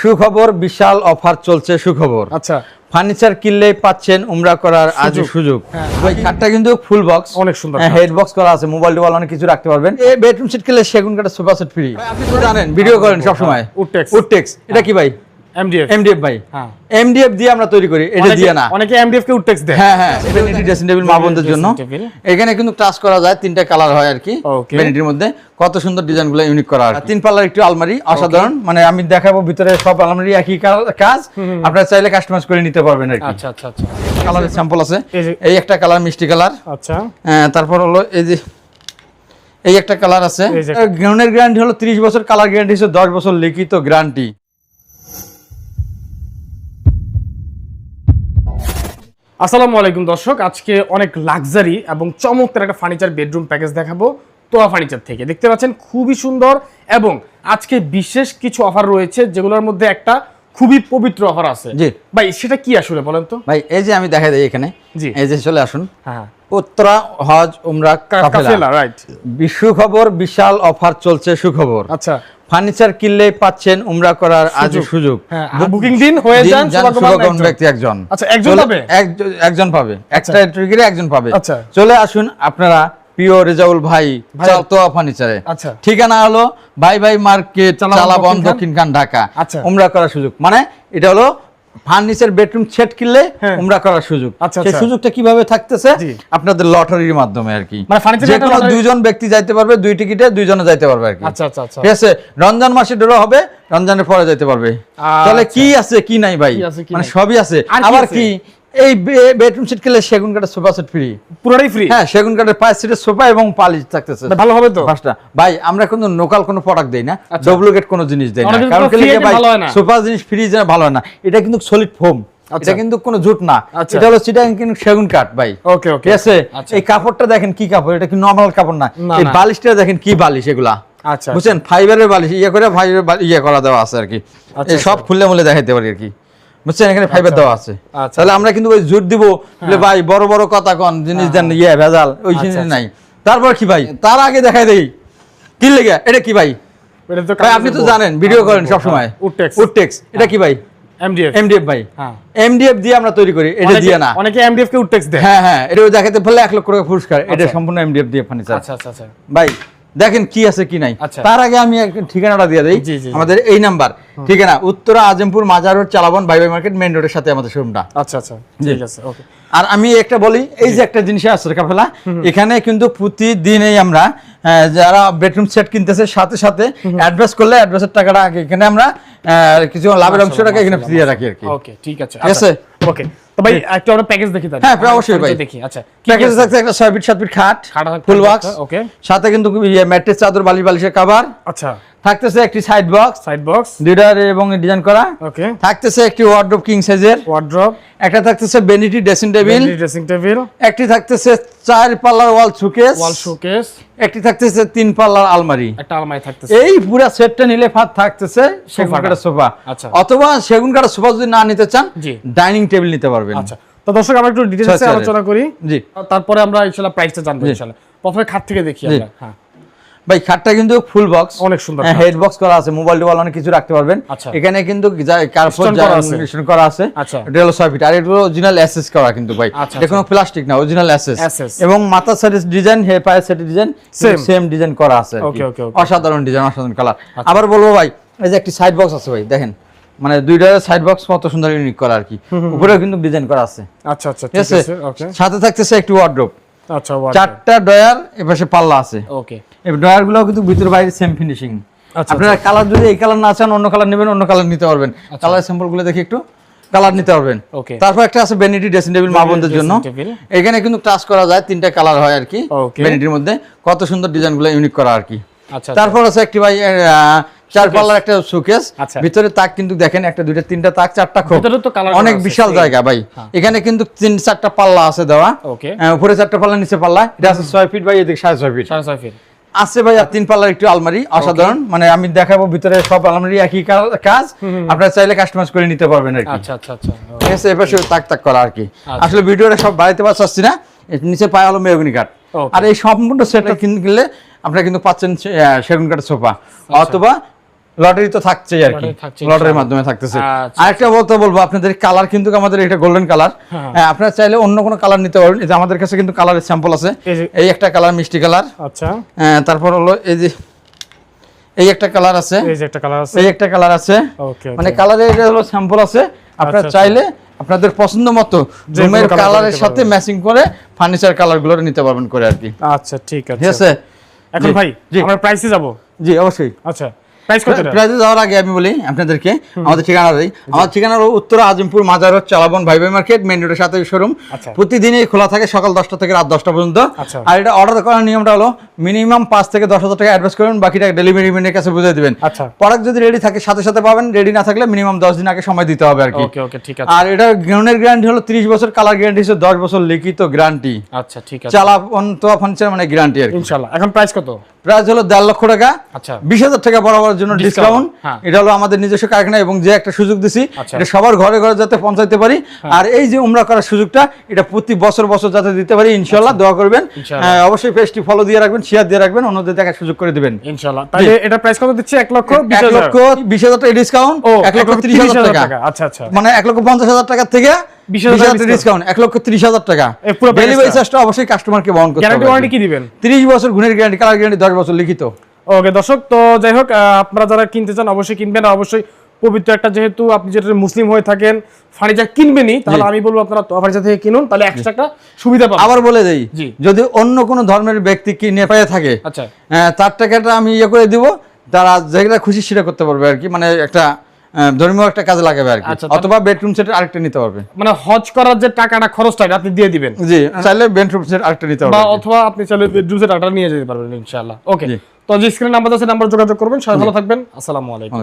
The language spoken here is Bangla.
সুখবর বিশাল অফার চলছে সুখবর। আচ্ছা। ফার্নিচার কিনলে পাচ্ছেন উমরা করার আজ সুযোগ। সুযোগ। হ্যাঁ। ওই খাটটা কিন্তু ফুল বক্স অনেক সুন্দর হেড বক্স করা আছে মোবাইল টোবাইল অনেক কিছু রাখতে পারবেন। এই বেডরুম সেট কিনলে সেগুন কাটা সোফা সেট ফ্রি আপনি তো জানেন। ভিডিও করেন সব সময় উডটেক্স উডটেক্স এটা কি ভাই? এমডিএফ এমডিএফ ভাই। হ্যাঁ। এমডিএফ দিয়ে আমরা তৈরি করি এটা দিয়ে না। অনেকে এমডিএফ কে উডটেক্স দেয়। হ্যাঁ হ্যাঁ ড্রেসিং টেবিল মা বোনদের জন্য। এখানে কিন্তু টাচ করা যায় তিনটা কালার হয় আর কি. ভ্যানিটির মধ্যে। কত সুন্দর ডিজাইনগুলো ইউনিক করা আর তিন পাল্লার একটু আলমারি অসাধারণ। মানে আমি দেখাবো ভিতরে সব আলমারি একই কাজ। আপনারা চাইলে কাস্টমাইজ করে নিতে পারবেন আর কি। আচ্ছা আচ্ছা আচ্ছা। কালারের স্যাম্পল আছে। এই একটা কালার মিষ্টি কালার আচ্ছা। তারপর হলো এই যে এই একটা কালার আছে। গ্রাউন্ডের গ্যারান্টি হলো 30 বছর কালার গ্যারান্টি হচ্ছে 10 বছর লিখিত গ্যারান্টি আসসালামু আলাইকুম দর্শক আজকে অনেক লাক্সারি এবং চমৎকার একটা ফার্নিচার বেডরুম প্যাকেজ দেখাবো তোয়া ফার্নিচার থেকে। দেখতে পাচ্ছেন খুবই সুন্দর এবং আজকে বিশেষ কিছু অফার রয়েছে যেগুলোর মধ্যে একটা খুবই পবিত্র অফার আছে। জি। ভাই সেটা কি আসলে বলেন তো? ভাই এই যে আমি দেখাই দিই এখানে। জি। এই যে চলে আসুন। হ্যাঁ। উত্তরা হজ উমরা কাফেলা কাফেলা রাইট সুখবর বিশাল অফার চলছে সুখবর আচ্ছা ফার্নিচার কিনলেই পাচ্ছেন উমরা করার আজ সুযোগ। হ্যাঁ, বুকিং দিন হয়ে যান। ব্যক্তি একজন আচ্ছা, একজন পাবে? একজন- পাবে একটা ট্রিগিরে একজন পাবে আচ্ছা। চলে আসুন আপনারা প্রিয় রেজাউল ভাই। চালতোয়া ফার্নিচারে আচ্ছা। ঠিকানা হলো ভাই ভাই মার্কেট চালাবন দক্ষিণখান। দক্ষিণ খান ঢাকা আচ্ছা। উমরা করার সুযোগ মানে এটা হলো ফার্নিচার বেডরুম সেট কিনলে হ্যাঁ। উমরা করার সুযোগ। আচ্ছা, সেই আচ্ছা। সুযোগটা কীভাবে থাকতেছে? আপনাদের লটারির মাধ্যমে আর কি। মানে যে কোনো দুইজন ব্যক্তি যাইতে পারবে দুই টিকিটে দুইজনে যাইতে পারবে আর কি। আচ্ছা আচ্ছা আচ্ছা। ঠিক আছে? রমজান মাসে ড্র হবে রমজানের পরে যাইতে পারবে। তাহলে কি আছে কি নাই ভাই? মানে সবই আছে। আবার কি? এই বেডরুম সেট কিনলে সেগুন কাঠের সোফা সেট ফ্রি পুরোটাই ফ্রি হ্যাঁ সেগুন কাঠের পাঁচ সিটের সোফা এবং পালিশ থাকতেছে। ভালো হবে তো? পাঁচটা ভাই আমরা কোনো লোকাল কোনো প্রোডাক্ট দেই না আচ্ছা। ডুপ্লিকেট কোনো জিনিস দেই না। কারণ কি ভাই। সোফা জিনিস ফ্রি জিনিস ভালো না। এটা কিন্তু সলিড ফোম আচ্ছা। এটা কিন্তু কোনো জুট না। আচ্ছা। এটা হলো চিটাং কিন্তু সেগুন কাঠ ভাই। ওকে ওকে। আছে? আচ্ছা। এই কাপড়টা দেখেন কি কাপড়? এটা কি নর্মাল কাপড় না। এই বালিশটা দেখেন কি বালিশ এগুলা। আচ্ছা বুঝছেন? ফাইবারের বালিশ ইয়ে করে ফাইবার ইয়ে করা দেওয়া আছে আর কি। আচ্ছা, সব খুললে মুলে দেখাইতে পারি আর কি। বুঝছেন? এখানে ফাইবার দেওয়া আছে। আচ্ছা। তাহলে আমরা কিন্তু ওই জোর দিব ভাই বড় বড় কথা কন জিনিস দেন ইয়ে ভেজাল ওই জিনিস আচ্ছা, নাই তারপর কি ভাই? তার আগে দেখাই দেই কি লেগে? এটা কি ভাই? আপনি তো জানেন ভিডিও করেন সব সময় উডটেক্স উডটেক্স এটা কি ভাই? এমডিএফ এমডিএফ ভাই। হ্যাঁ। এমডিএফ দিয়ে আমরা তৈরি করি এটা দিয়ে না। অনেকে এমডিএফ কে উডটেক্স দেয়। হ্যাঁ হ্যাঁ এটা দেখাতে লক্ষ টাকা পুরস্কার। এটা আচ্ছা। সম্পূর্ণ এমডিএফ দিয়ে ফার্নিচার আচ্ছা আচ্ছা আচ্ছা। ভাই দেখেন কি আছে কি নাই। আচ্ছা। তার আগে আমি ঠিকানাটা দিয়ে দিই। আমাদের এই নাম্বার। ঠিকানা উত্তরা আজমপুর মাজার রোড চালাবন বাই বাই মার্কেট মেইন রোডের সাথে আমাদের শোরুমটা। আচ্ছা আচ্ছা। ঠিক আছে ওকে। আর আমি একটা বলি এই যে একটা জিনিস আছে কাফেলা এখানে কিন্তু প্রতিদিনই আমরা যারা বেডরুম সেট কিনতেছে সাথে সাথে অ্যাডভান্স করলে অ্যাডভান্সের টাকাটা আগে এখানে আমরা কিছু লাভের অংশটাকে এখানে ফ্রি রাখি আর কি। ওকে ঠিক আছে ঠিক আছে? ওকে। তো ভাই একটু আমরা প্যাকেজ দেখি তাহলে। হ্যাঁ, অবশ্যই ভাই। দেখি আচ্ছা। প্যাকেজে? থাকছে একটা ফিট ফিট খাট ফুল বক্স ওকে সাথে কিন্তু ম্যাট্রেস চাদর বালি বালিশের কাভার আচ্ছা। থাকতেছে একটি সাইড বক্স সাইড বক্স দুইটার এবং ডিজাইন করা। ওকে থাকতেছে একটি ওয়ার্ডরোব কিং সাইজের ওয়ার্ড্রপ একটা থাকতেছে vanity dressing table dressing table একটি থাকতেছে চার পাল্লার ওয়াল সুকেস ওয়াল শোকেস একটি থাকতেছে তিন পাল্লার আলমারি। একটা আলমারি থাকতেছে। এই পুরো সেটটা নিলে ফাঁদ থাকতেছে সেগুন। কাঠের সোফা। আচ্ছা। অথবা সেগুন কাঠের সোফা যদি না নিতে চান ডাইনিং টেবিল নিতে পারবেন। আচ্ছা। তো দর্শক আমরা একটু ডিটেইলসে আচ্ছা, আচ্ছা। আলোচনা করি। জি। তারপরে আমরা ইনশাআল্লাহ প্রাইসটা জানব ইনশাআল্লাহ প্রথমে খাট থেকে দেখি আমরা হ্যাঁ। ভাই খাটটা কিন্তু ফুল বক্স অনেক সুন্দর হেড বক্স করা আছে মোবাইল টোবাইল অনেক কিছু রাখতে পারবেন। আচ্ছা। এখানে কিন্তু করা আছে। করা আছে। এটা হলো ছয় ফিট আর এটা অরিজিনাল অ্যাসেস করা কিন্তু ভাই। এটা কোনো প্লাস্টিক না অরিজিনাল অ্যাসেস এবং সাইডের ডিজাইন হে পায়ের সাইডের ডিজাইন সেম ডিজাইন করা আছে। অসাধারণ ডিজাইন অসাধারণ কালার। আবার বলব ভাই এই যে একটি সাইড বক্স আছে ভাই দেখেন। মানে দুইটা সাইড বক্স কত সুন্দর ইউনিক করা আর কি। উপরেও কিন্তু ডিজাইন করা আছে। আচ্ছা আচ্ছা ঠিক আছে? ওকে সাথে থাকতেছে একটি ওয়ার্ড্রোব আচ্ছা ওয়ার্ড্রপ চারটা ডয়ার এপাশে পাল্লা আছে। ওকে এই ড্রয়ারগুলো কিন্তু ভিতর বাইরে সেম ফিনিশিং আচ্ছা, আপনারা কালার যদি এই কালার না চান অন্য কালার নেবেন অন্য কালার নিতে পারবেন। কালার স্যাম্পলগুলো দেখি একটু কালার নিতে পারবেন। Okay. তারপর একটা আছে বেনিটি ড্রেসিং টেবিল মা বোনদের জন্য। এখানে কিন্তু টাচ করা যায় তিনটা কালার হয় আর কি। বেনিটির মধ্যে। কত সুন্দর ডিজাইনগুলো ইউনিক করা আর কি। আচ্ছা তারপর আছে একটি ভাই চার পাল্লার একটা সুকেস আচ্ছা। ভিতরে তাক কিন্তু দেখেন একটা দুইটা তিনটা তাক চারটা খোপ অনেক বিশাল জায়গা ভাই। এখানে কিন্তু তিন চারটা পাল্লা আছে দেওয়া। উপরে চারটা পাল্লা নিচে পাল্লা। এটা আছে ছয় ফিট বাই এদিকে সাড়ে ছয় ফিট সাড়ে ছয় ফিট আছে ভাই আর তিন পাল্লার একটু আলমারি অসাধারণ। মানে আমি দেখাবো ভিতরে সব আলমারি একই কাজ। আপনারা চাইলে কাস্টমাইজ করে নিতে পারবেন আর কি। আচ্ছা আচ্ছা আচ্ছা। ঠিক আছে এবার তাক তাক করা আর কি। আসলে ভিডিওটা সব বাড়িতে পাচ্ছি না। নিচে পায়ে হলো মেহগুনি কাঠ। আর এই সম্পূর্ণ সেটটা কিনলে আপনারা কিন্তু পাচ্ছেন সেগুন কাঠের সোফা। অথবা লটারি তো থাকছেই আর কি। থাকছে, লটারির মাধ্যমে থাকতেছে। আচ্ছা। আরেকটা বলতে বলব আপনাদের কালার কিন্তু আমাদের এটা গোল্ডেন কালার হ্যাঁ। আপনারা চাইলে অন্য কোনো কালার নিতে পারবেন এই যে আমাদের কাছে কিন্তু কালারের স্যাম্পল আছে। এই একটা কালার মিষ্টি কালার আচ্ছা। তারপর হলো এই যে এই একটা কালার আছে। এই যে একটা কালার আছে। এই একটা কালার আছে। ওকে মানে কালারের এটা হলো স্যাম্পল আছে। আপনারা আচ্ছা, চাইলে আপনাদের পছন্দ মতো রুমের কালারের সাথে। ম্যাচিং করে ফার্নিচার কালারগুলো নিতে পারবেন করে আর কি। আচ্ছা ঠিক আছে। ঠিক আছে? এখন ভাই। আমরা প্রাইসে যাব। জি অবশ্যই। আচ্ছা? প্রাইজে যাওয়ার আগে আমি বলি আপনাদেরকে আমাদের ঠিকানা দিই। আমার ঠিকানা হলো উত্তর আজিমপুর মাজার রোড চালাবন ভাই ভাই মার্কেট মেইন রোডের সাথে শোরুম। আচ্ছা। প্রতিদিনই খোলা থাকে সকাল দশটা থেকে রাত দশটা পর্যন্ত। আচ্ছা। আর এটা অর্ডার করার নিয়মটা হলো মিনিমাম পাঁচ থেকে দশ হাজার টাকা অ্যাডভান্স করবেন বাকিটা ডেলিভারি ম্যানের কাছে বুঝে দিবেন। আচ্ছা। প্রোডাক্ট যদি রেডি থাকে সাথে সাথে পাবেন রেডি না থাকলে মিনিমাম দশ দিন আগে সময় দিতে হবে আর কি। আর এটা গ্রাউন্ডের গ্যারান্টি হলো ত্রিশ বছর কালার গ্যারান্টি হচ্ছে দশ বছর লিখিত গ্যারান্টি আচ্ছা ঠিক আছে। চালা তোয়া ফার্নিচার মানে গ্যারান্টি আর কি। ইনশাআল্লাহ। এখন প্রাইস কত? প্রাইস হলো দেড় লক্ষ টাকা। আচ্ছা। বিশ হাজার টাকা বরাবরের জন্য ডিসকাউন্ট হ্যাঁ। এটা হলো আমাদের নিজস্ব কারখানা এবং যে একটা সুযোগ দিছি আচ্ছা। এটা সবার ঘরে ঘরে যাতে পৌঁছাইতে পারি। আর এই যে উমরা করার সুযোগটা এটা প্রতি বছর বছর যাতে দিতে পারি ইনশাল্লাহ দোয়া করবেন। হ্যাঁ, অবশ্যই পেজটি ফলো দিয়ে রাখবেন শেয়ার দিয়ে রাখবেন অন্যদের দেখার সুযোগ করে দিবেন। ইনশাআল্লাহ। তাহলে এটা প্রাইস কত দিচ্ছে? এক লক্ষ বিশ এক লক্ষ বিশ হাজার টাকা ডিসকাউন্ট এক লক্ষ ত্রিশ হাজার টাকা। আচ্ছা আচ্ছা। মানে এক লক্ষ পঞ্চাশ হাজার টাকা থেকে বিশ বিশ হাজার হাজার ডিসকাউন্ট এক লক্ষ ত্রিশ হাজার টাকা। এ পুরো package ডেলিভারি চার্জটা অবশ্যই কাস্টমারকে বহন করতে গ্যারান্টি ওয়ারেন্টি কি দিবেন? ত্রিশ বছর গুণের গ্যারান্টি কালার গ্যারান্টি দশ বছর লিখিত। ওকে দর্শক তো যাই হোক আপনারা যারা কিনতে চান অবশ্যই কিনবেন। অবশ্যই পবিত্র একটা যেহেতু আপনি যেটা মুসলিম হয়ে থাকেন ফার্নিচার কিনবেনই তাহলে আমি বলব আপনারা ফার্নিচার থেকে কিনুন তাহলে সুবিধা পাবেন। আবার বলে দেই যদি অন্য কোনো ধর্মের ব্যক্তি কিনে পেয়ে থাকে আচ্ছা। তার টাকাটা আমি ইয়ে করে দিব তারা যেটা খুশি সেটা করতে পারবে আর কি। মানে একটা ধর্মীয় একটা কাজে লাগাবে আর কি। আচ্ছা, অথবা বেডরুম সেট আরেকটা নিতে পারবে। মানে হজ করার যে টাকাটা খরচটা আপনি দিয়ে দিবেন। জি চাইলে বেডরুম সেট আরেকটা নিতে পারবে অথবা আপনি চাইলে বেডরুম সেট আরেকটা নিয়ে যেতে পারবেন ইনশাআল্লাহ। ওকে তো যে স্ক্রিন নাম্বার আছে নাম্বার যোগাযোগ করবেন। সবাই ভালো থাকবেন। আসসালামু আলাইকুম।